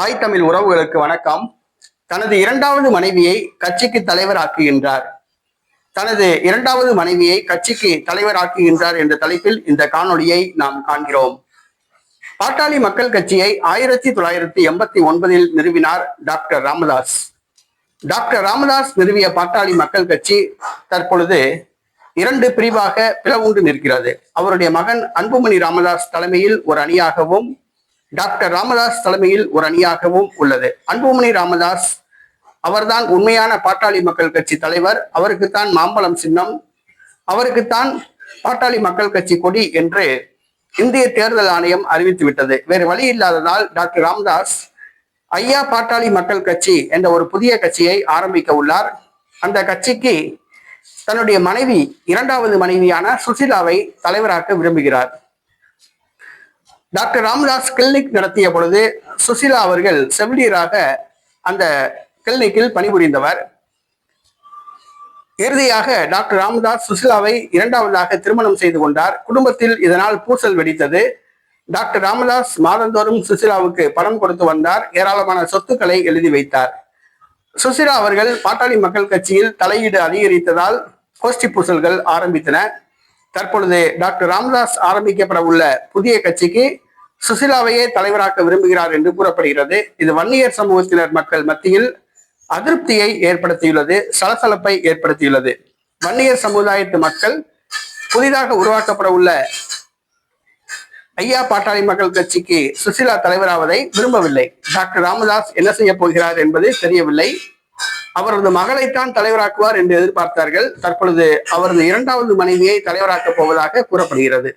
தாய் தமிழ் உறவுகளுக்கு வணக்கம். தனது இரண்டாவது மனைவியை கட்சிக்கு தலைவராக்குகின்றார். தனது இரண்டாவது மனைவியை கட்சிக்கு தலைவராக்குகின்றார் என்ற தலைப்பில் இந்த காணொளியை நாம் காண்கிறோம். பாட்டாளி மக்கள் கட்சியை ஆயிரத்தி தொள்ளாயிரத்தி எண்பத்தி ஒன்பதில் நிறுவினார் டாக்டர் ராமதாஸ். டாக்டர் ராமதாஸ் நிறுவிய பாட்டாளி மக்கள் கட்சி தற்பொழுது இரண்டு பிரிவாக பிளவுண்டு நிற்கிறது. அவருடைய மகன் அன்புமணி ராமதாஸ் தலைமையில் ஒரு அணியாகவும் டாக்டர் ராமதாஸ் தலைமையில் ஒரு அணியாகவும் உள்ளது. அன்புமணி ராமதாஸ் அவர்தான் உண்மையான பாட்டாளி மக்கள் கட்சி தலைவர். அவருக்குத்தான் மாம்பழம் சின்னம். அவருக்குத்தான் பாட்டாளி மக்கள் கட்சி கொடி என்று இந்திய தேர்தல் ஆணையம் அறிவித்து விட்டது. வேறு வழி இல்லாததால் டாக்டர் ராமதாஸ் ஐயா பாட்டாளி மக்கள் கட்சி என்ற ஒரு புதிய கட்சியை ஆரம்பிக்க உள்ளார். அந்த கட்சிக்கு தன்னுடைய மனைவி இரண்டாவது மனைவியான சுசிலாவை தலைவராக்க விரும்புகிறார். டாக்டர் ராமதாஸ் கிளினிக் நடத்திய பொழுது சுசிலா அவர்கள் செவிலியராக அந்த கிளினிக்கில் பணிபுரிந்தவர். இறுதியாக டாக்டர் ராமதாஸ் சுசிலாவை இரண்டாவதாக திருமணம் செய்து கொண்டார். குடும்பத்தில் இதனால் பூசல் வெடித்தது. டாக்டர் ராமதாஸ் மாதந்தோறும் சுசிலாவுக்கு பணம் கொடுத்து வந்தார். ஏராளமான சொத்துக்களை எழுதி வைத்தார். சுசிலா அவர்கள் பாட்டாளி மக்கள் கட்சியில் தலையீடு அதிகரித்ததால் கோஷ்டி பூசல்கள் ஆரம்பித்தன. தற்பொழுது டாக்டர் ராமதாஸ் ஆரம்பிக்கப்பட உள்ள புதிய கட்சிக்கு சுசிலாவையே தலைவராக்க விரும்புகிறார் என்று கூறப்படுகிறது. இது வன்னியர் சமூகத்தினர் மக்கள் மத்தியில் அதிருப்தியை ஏற்படுத்தியுள்ளது சலசலப்பை ஏற்படுத்தியுள்ளது. வன்னியர் சமுதாயத்து மக்கள் புதிதாக உருவாக்கப்பட உள்ள ஐயா பாட்டாளி மக்கள் கட்சிக்கு சுசிலா தலைவராவதை விரும்பவில்லை. டாக்டர் ராமதாஸ் என்ன செய்ய போகிறார் என்பது தெரியவில்லை. அவரது மகளைத்தான் தலைவராக்குவார் என்று எதிர்பார்த்தார்கள். தற்பொழுது அவரது இரண்டாவது மனைவியை தலைவராக்கப் போவதாக கூறப்படுகிறது.